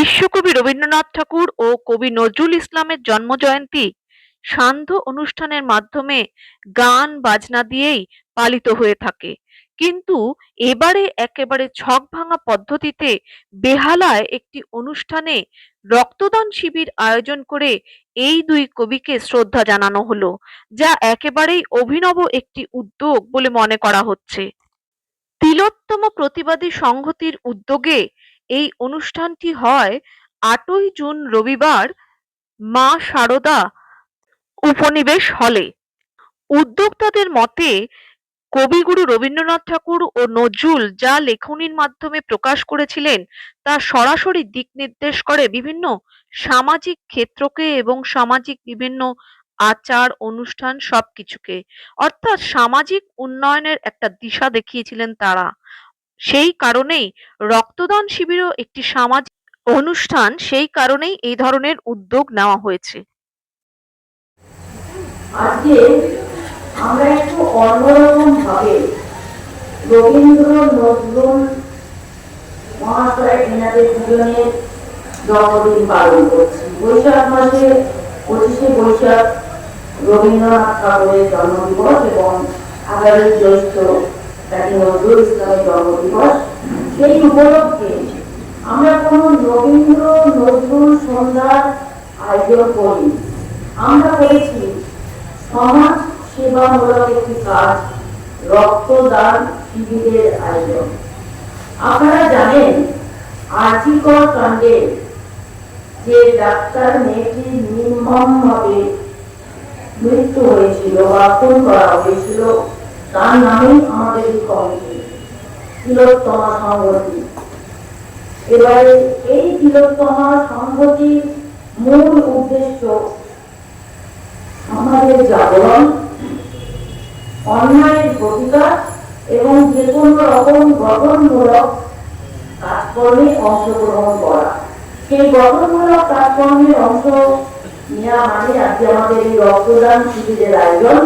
রবীন্দ্রনাথ ঠাকুর ও কবি নজরুল ইসলামের জন্মজয়ন্তী সান্ধ্য অনুষ্ঠানের মাধ্যমে গান বাজনা দিয়েই পালিত হয়ে থাকে। কিন্তু এবারে একেবারে ছক ভাঙা পদ্ধতিতে বেহালায় একটি অনুষ্ঠানে রক্তদান শিবির আয়োজন করে এই দুই কবিকে শ্রদ্ধা জানানো হলো, যা একেবারেই অভিনব একটি উদ্যোগ বলে মনে করা হচ্ছে। তিলোত্তম প্রতিবাদী সংহতির উদ্যোগে এই অনুষ্ঠানটি হয় আটই জুন রবিবার মা সারদা উপনিবেশ হলে। উদ্যোক্তাদের মতে, কবিগুরু রবীন্দ্রনাথ ঠাকুর ও নজরুল যা লেখনীর মাধ্যমে প্রকাশ করেছিলেন, তা সরাসরি দিক নির্দেশ করে বিভিন্ন সামাজিক ক্ষেত্রকে এবং সামাজিক বিভিন্ন আচার, অনুষ্ঠান সবকিছুকে। অর্থাৎ সামাজিক উন্নয়নের একটা দিশা দেখিয়েছিলেন তারা। সেই কারণেই রক্তদান শিবিরও একটি সামাজিক অনুষ্ঠান, সেই কারণেই এই ধরনের উদ্যোগ নেওয়া হয়েছে। আজকে আমরা একটু অন্যরকম ভাবে রবীন্দ্র নজরুল মহাশয় এনাদের দুজনের জন্মদিন পালন করছি। বৈশাখ মাসে পঁচিশে বৈশাখ রবীন্দ্রনাথ ঠাকুরের জন্মদিবস এবং আগামী জ্যৈষ্ঠ কাজী নজরুল ইসলামের জন্মদিবস সেই উপলক্ষে আমরা কোনো রবীন্দ্র নজরুল সন্ধ্যার আয়োজন করি আমরা করেছি সমাজ সেবামূলক একটি কাজ, রক্তদান শিবিরের আয়োজন। আপনারা জানেন, আর্থিকর কাণ্ডে যে ডাক্তার মেয়েটি নির্মম ভাবে মৃত্যু হয়েছিল বা খুন করা হয়েছিল তার নামেই আমাদের তিলোত্তমা সংগঠন এবারে এই তিলোত্তমা সংগঠির মূল উদ্দেশ্য সমাজের জাগরণ, অন্যায়ের প্রতিকার এবং যে কোনো রকম গঠনমূলক কাজকর্মে অংশগ্রহণ করা। সেই গঠনমূলক কাজকর্মের অংশ নেওয়া মানে আজকে আমাদের এই রক্তদান শিবিরের আয়োজন।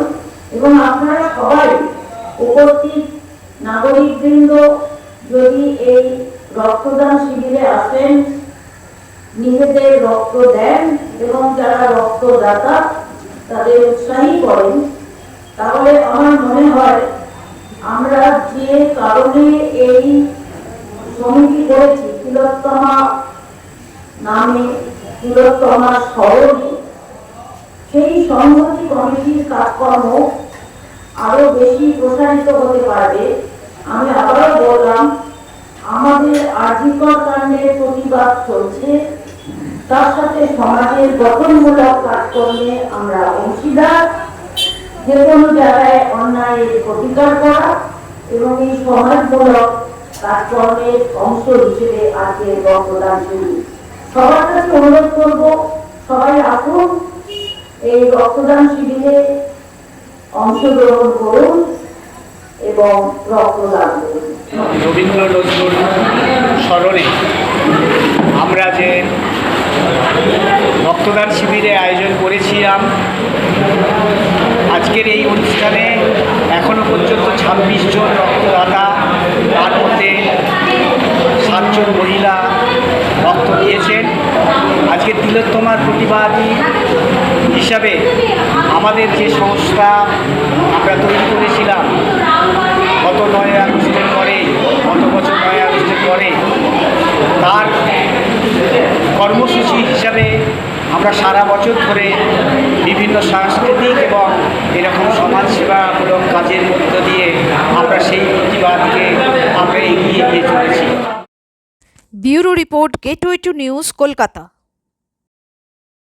এবং আপনারা সবাই উপস্থিত নাগরিকবৃন্দ যদি এই রক্তদান শিবিরে আসেন, নিজেদের রক্ত দেন এবং যারা রক্তদাতা তাদের উৎসাহী করেন, তাহলে আমার মনে হয় আমরা যে কারণে এই সমিতি করেছি, তিলোত্তমা নামে, তিলোত্তমা স্মরণে, সেই সংহতি কমিটির কাজকর্ম আরও বেশি প্রসারিত হতে পারবে। আমি আবারও বললাম, আমাদের আর্থিকর কাণ্ডের প্রতিবাদ চলছে। তার সাথে সমাজের গঠনমূলক কাজকর্মে আমরা অংশীদার। যে কোনো জায়গায় অন্যায়ের প্রতিকার করা এবং এই সমাজমূলক কাজকর্মের অংশ হিসেবে আজকে রক্তদান শুরু। সবার কাছে অনুরোধ করব, সবাই আসুন, এই রক্তদান শিবিরে অংশগ্রহণ করুন এবং রক্তদান করুন। রবীন্দ্র নজরুল স্মরণে আমরা যে রক্তদান শিবিরে আয়োজন করেছিলাম, আজকের এই অনুষ্ঠানে এখনও পর্যন্ত ছাব্বিশ জন রক্তদাতা তার মধ্যে সাতজন মহিলা রক্ত দিয়েছেন। আজকে তিলোত্তমার প্রতিবাদী হিসাবে আমাদের যে সংস্থা আমরা তৈরি করেছিলাম, গত নয় আগস্টের পরে, গত বছর নয় আগস্টের পরে, তার কর্মসূচি হিসাবে আমরা সারা বছর ধরে বিভিন্ন সাংস্কৃতিক এবং এরকম সমাজসেবামূলক কাজের মধ্য দিয়ে আমরা সেই প্রতিবাদকে আমরা এগিয়ে নিয়ে চলেছি। Bureau report gateway to news Kolkata.